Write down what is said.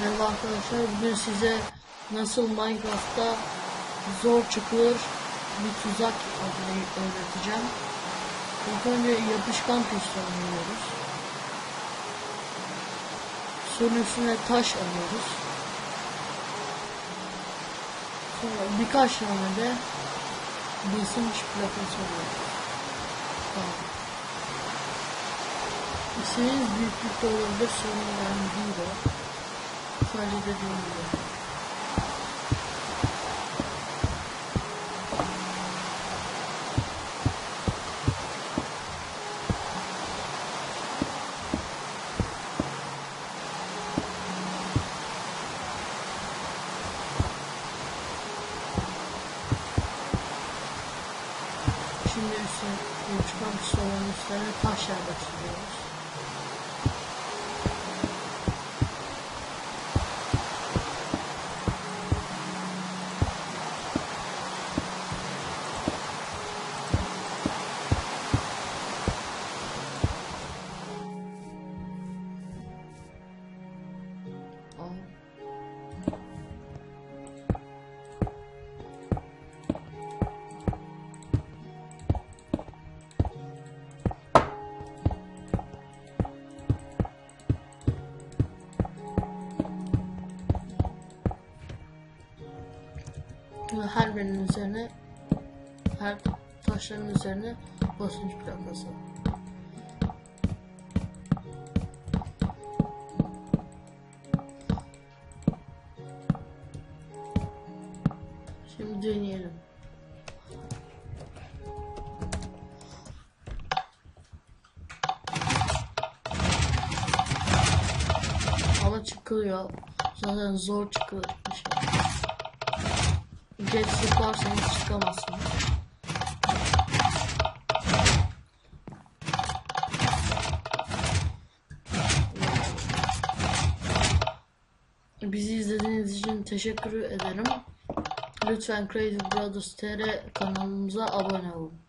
Merhaba arkadaşlar bugün size nasıl Minecraft'ta zor çıkılır bir tuzak öğreteceğim. İlk önce yapışkan piston alıyoruz. Suyun üstüne taş alıyoruz. Sonra birkaç tane de basınç plakası alıyoruz. Tamam. İstediğiniz büyüklükte olabilir sorun önemli değil o. Sadece dediğim gibi. Şimdi üstüne çıkan pistonların üstlerine taş yerleştiriyoruz. Her birinin üzerine her taşların üzerine basınç plakası. Şimdi deneyelim. Ama çıkıyor. Zaten zor çıkıyor bir şey. Geç zıplarsanız çıkamazsınız. Bizi izlediğiniz için teşekkür ederim. Lütfen Crazy Brothers TR kanalımıza abone olun.